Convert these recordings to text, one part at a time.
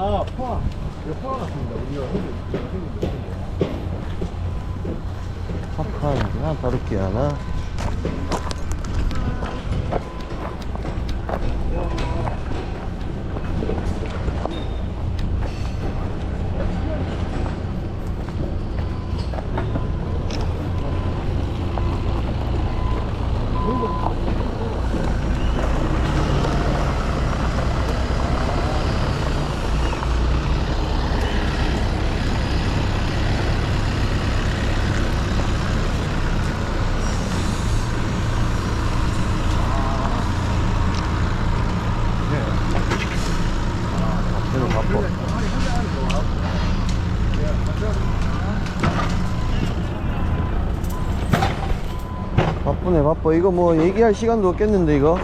아, 포화. 이거 포화 같습니다. 우리가 흔들. 파카나 다루키 하나 바쁘네 바빠. 이거 뭐 얘기할 시간도 없겠는데 이거?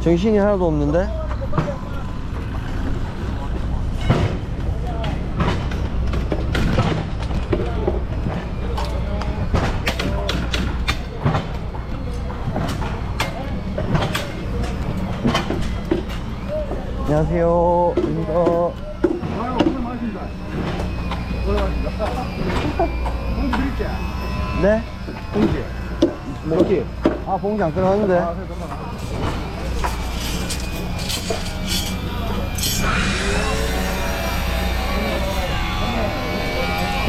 정신이 하나도 없는데? 안녕하세요. 많으십니다. 오늘 많으십니다. 공지 네? 여기. 아 봉지 안 끊었는데 아.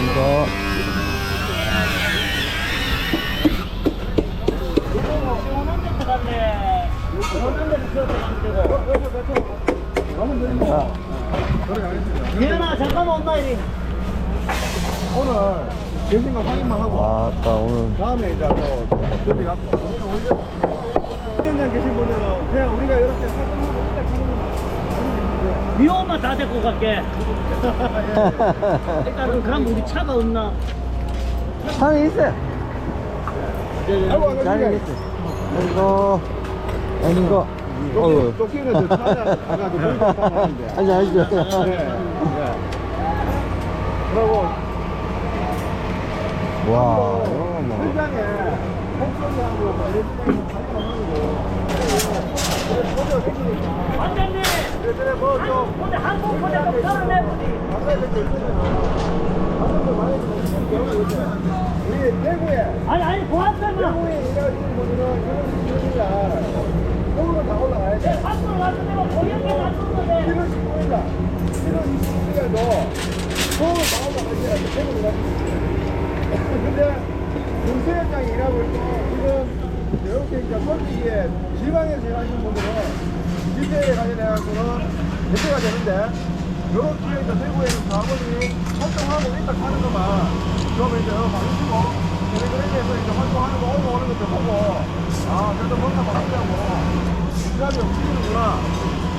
이거 자. 미연아 잠깐만 온나 이리 오늘 계신가 확인만 하고. 왔다 오늘 다음에 이제 또 준비 갖고. 현장 계신 분들은 그냥 우리가 이렇게 사진하고 일단 하는 미연만 다 데리고 갈게 일단은 그럼 우리 차가 없나 차는 있어요 아이고, 자리 아이고, 있어요 이거 이거 어우 쫓기는 저 찾아가지고. 아니 아니죠 네. 네. 그리고 와 현장에 이런 완전히 그래 뭐좀 근데 한국 포대 좀 털어내보지 우리 대구에 아니 아니 보았잖아 대구에 일하시는 분들은 이런 일날 서울로 다 올라가야 돼. 밖으로 와서 내가 고향에 놨었는데 1월 19일 날, 1월 27일도 서울 다 올라가야 돼. 대구로 가야 근데 윤수현장이 일하고 있고 지금 이렇게 이제 솔직히에 지방에서 일하시는 분들은 지대에 관련해서는 대표가 되는데 이렇게 이제 대구에서 사원이 활동하고 있다 하는 것만 그러면 이제 방치고 텔레그램에서 이제 활동하는 거 오고 오는 것도 보고 아 그래도 뭔가 바뀌냐고 시간이 움직이는구나.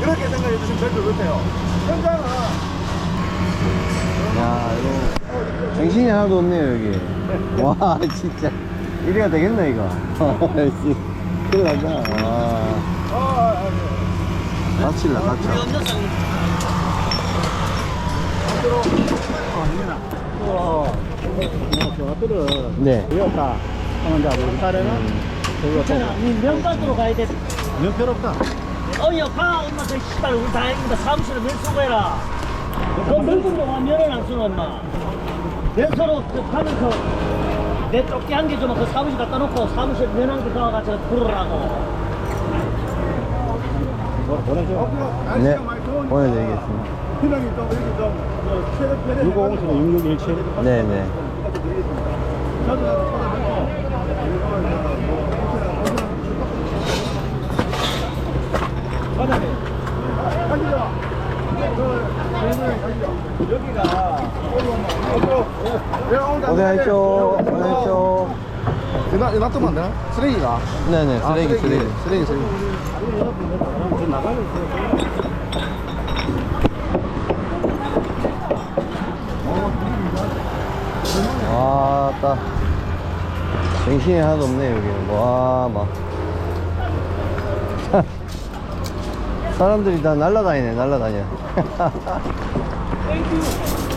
이렇게 생각해 주시면 될 것 같아요. 현장은 야 이거 정신이 하나도 없네요 여기. 와 진짜. 이래가 되겠네 이거? 씨, 큰일 난다. 와. 아, 다칠라 다쳐. 저들은 네 배웠다 하는 자 우리 딸에는 그거 괜찮아. 니 명단으로 가야 돼. 몇별 없다. 어여 가 엄마 저 씨발 우리 다행이다. 사무실에 면 수고해라 너 늙은 동안 면을 안 쓰는 엄마 내 서로 그 가면서 내 조끼 한개 주면 그 사무실 갖다 놓고 사무실 면한개 가가지고 부르라고 보내줘 네, 보내드리겠습니다. 희망이 좀 이렇게 좀 체력 변해 650 6617 네네 과장님 고생하셨죠 고생하셨죠 나 놔두면 안 되나? 쓰레기가 네네 아, 쓰레기 쓰레기 쓰레기. 쓰레기 와 딱. 정신이 하나도 없네 여기. 와막 사람들이 다 날라다니네 날라다녀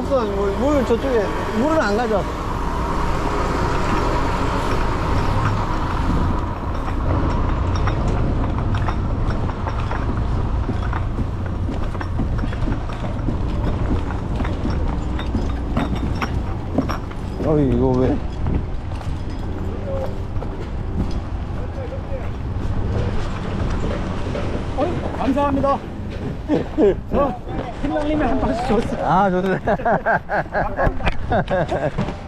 없어. 물, 물 저쪽에, 물은 안 가져. 어, 이거 왜? 감사합니다. 저 팀장님이 한 방씩 줬어요. 아, 좋네.